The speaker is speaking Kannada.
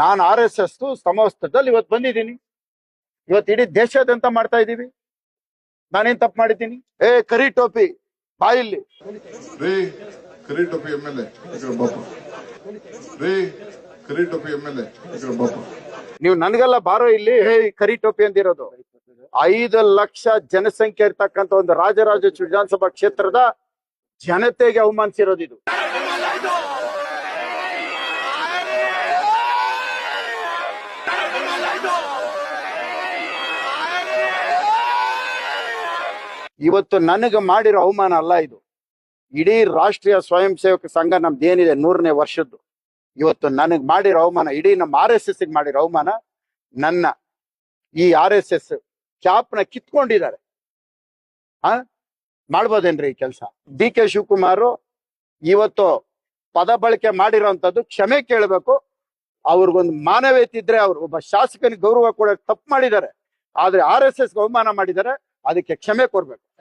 ನಾನು ಆರ್ ಎಸ್ ಎಸ್ ಸಮವಸ್ತ್ರದಲ್ಲಿ ಇವತ್ತು ಬಂದಿದ್ದೀನಿ. ಇವತ್ತು ಇಡೀ ದೇಶಾದ್ಯಂತ ಮಾಡ್ತಾ ಇದ್ದೀವಿ. ನಾನೇನ್ ತಪ್ಪು ಮಾಡಿದ್ದೀನಿ? ಏ ಕರಿ ಟೋಪಿ ಬಾಯಿಲ್ಲಿ. ಎಲ್ ಎಲ್ ನೀವು ನನ್ಗೆಲ್ಲ ಬಾರೋ ಇಲ್ಲಿ ಹೇ ಕರಿ ಟೋಪಿ ಅಂದಿರೋದು ಐದು ಲಕ್ಷ ಜನಸಂಖ್ಯೆ ಇರ್ತಕ್ಕಂಥ ಒಂದು ರಾಜರಾಜ ವಿಧಾನಸಭಾ ಕ್ಷೇತ್ರದ ಜನತೆಗೆ ಅವಮಾನಿಸಿರೋದು ಇದು. ಇವತ್ತು ನನಗೆ ಮಾಡಿರೋ ಅವಮಾನ ಅಲ್ಲ ಇದು. ಇಡೀ ರಾಷ್ಟ್ರೀಯ ಸ್ವಯಂ ಸೇವಕ ಸಂಘ ನಮ್ದು ಏನಿದೆ ನೂರನೇ ವರ್ಷದ್ದು. ಇವತ್ತು ನನಗೆ ಮಾಡಿರೋ ಅವಮಾನ, ಇಡೀ ನಮ್ಮ ಆರ್ ಎಸ್ ಎಸ್ ಮಾಡಿರೋ ಅವಮಾನ ನನ್ನ. ಈ ಆರ್ ಎಸ್ ಎಸ್ ಕ್ಯಾಪ್ನ ಕಿತ್ಕೊಂಡಿದ್ದಾರೆ. ಆ? ಮಾಡ್ಬೋದೇನ್ರಿ ಈ ಕೆಲಸ? ಡಿ ಕೆ ಶಿವಕುಮಾರ್ ಇವತ್ತು ಪದ ಬಳಕೆ ಮಾಡಿರೋಂಥದ್ದು ಕ್ಷಮೆ ಕೇಳಬೇಕು. ಅವ್ರಿಗೊಂದು ಮಾನವೀಯತೆ ಇದ್ರೆ ಅವ್ರು ಒಬ್ಬ ಶಾಸಕನಿಗೆ ಗೌರವ ಕೊಡೋಕೆ ತಪ್ಪು ಮಾಡಿದ್ದಾರೆ. ಆದ್ರೆ ಆರ್ ಎಸ್ ಎಸ್ ಅವಮಾನ ಮಾಡಿದ್ದಾರೆ. ಅದಕ್ಕೆ ಕ್ಷಮೆ ಕೊಡ್ಬೇಕು